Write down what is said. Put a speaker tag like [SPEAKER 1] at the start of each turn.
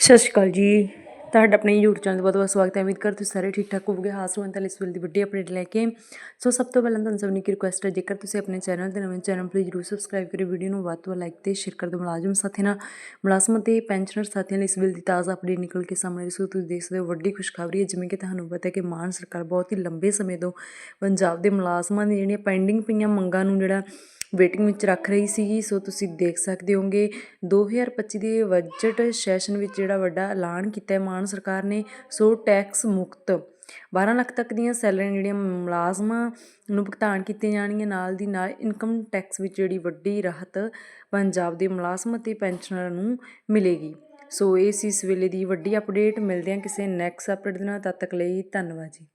[SPEAKER 1] ਸਤਿ ਸ਼੍ਰੀ ਅਕਾਲ ਜੀ। ਤੁਹਾਡਾ ਆਪਣੇ YouTube ਚੈਨਲ ਤੇ ਬਹੁਤ ਬਹੁਤ ਸਵਾਗਤ ਹੈ। ਉਮੀਦ ਕਰ ਤੁਸੀਂ ਸਾਰੇ ਠੀਕ ਠਾਕ ਹੋਵੋਗੇ। ਹਾਜ਼ਰ ਹਾਂ ਤਾਂ ਇਸ ਵੇਲੇ ਦੀ ਵੱਡੀ ਅਪਡੇਟ ਲੈ ਕੇ ਸੋ ਸਭ ਤੋਂ ਪਹਿਲਾਂ ਤੁਹਾਨੂੰ ਸਭ ਨੂੰ ਇੱਕ ਰਿਕੁਐਸਟ ਹੈ, ਜੇਕਰ ਤੁਸੀਂ ਆਪਣੇ ਚੈਨਲ ਤੇ ਨਵੇਂ ਚੈਨਲ ਪਲੀਜ਼ ਜਰੂਰ ਸਬਸਕ੍ਰਾਈਬ ਕਰਿਓ। ਵੀਡੀਓ ਨੂੰ ਵੱਧ ਤੋਂ ਵੱਧ ਲਾਈਕ ਤੇ ਸ਼ੇਅਰ ਕਰ ਦਿਓ ਮੁਲਾਜ਼ਮ ਸਾਥੀ ਨਾਲ। ਮੁਲਾਜ਼ਮ ਤੇ ਪੈਨਸ਼ਨਰ ਸਾਥੀਆਂ ਲਈ ਇਸ ਵੇਲੇ ਦੀ ਤਾਜ਼ਾ ਅਪਡੇਟ ਨਿਕਲ ਕੇ ਸਾਹਮਣੇ ਆਈ ਸੋ। ਤੁਸੀਂ ਦੇਖ ਸਕਦੇ ਹੋ ਵੱਡੀ ਖੁਸ਼ਖਬਰੀ ਹੈ, ਜਿਵੇਂ ਕਿ ਤੁਹਾਨੂੰ ਪਤਾ ਹੈ ਕਿ ਮਾਨ ਸਰਕਾਰ ਬਹੁਤ ਹੀ ਲੰਬੇ ਸਮੇਂ ਤੋਂ ਪੰਜਾਬ ਦੇ ਮੁਲਾਜ਼ਮਾਂ ਦੀਆਂ ਜਿਹੜੀਆਂ ਪੈਂਡਿੰਗ ਪਈਆਂ ਮੰਗਾਂ ਨੂੰ ਜਿਹੜਾ ਵੇਟਿੰਗ ਵਿੱਚ ਰੱਖ ਰਹੀ ਸੀਗੀ, ਸੋ ਤੁਸੀਂ ਦੇਖ ਸਕਦੇ ਹੋਗੇ 2025 ਦੇ ਬਜਟ ਸੈਸ਼ਨ ਵਿੱਚ ਜਿਹੜਾ ਵੱਡਾ ਐਲਾਨ ਕੀਤਾ ਹੈ ਮਾਨ ਸਰਕਾਰ ਨੇ, ਸੋ ਟੈਕਸ ਮੁਕਤ। 12 ਲੱਖ ਤੱਕ ਦੀਆਂ ਸੈਲਰੀਆਂ ਜਿਹੜੀਆਂ ਮੁਲਾਜ਼ਮਾਂ ਨੂੰ ਭੁਗਤਾਨ ਕੀਤੀਆਂ ਜਾਣਗੀਆਂ, ਨਾਲ ਦੀ ਨਾਲ ਇਨਕਮ ਟੈਕਸ ਵਿੱਚ ਜਿਹੜੀ ਵੱਡੀ ਰਾਹਤ ਪੰਜਾਬ ਦੇ ਮੁਲਾਜ਼ਮ ਅਤੇ ਪੈਨਸ਼ਨਰਾਂ ਨੂੰ ਮਿਲੇਗੀ। ਸੋ ਇਹ ਸੀ ਇਸ ਵੇਲੇ ਦੀ ਵੱਡੀ ਅਪਡੇਟ ਮਿਲਦੇ ਹਾਂ ਕਿਸੇ ਨੈਕਸਟ ਅਪਡੇਟ ਦੇ ਨਾਲ, ਤਦ ਤੱਕ ਲਈ ਧੰਨਵਾਦ ਜੀ।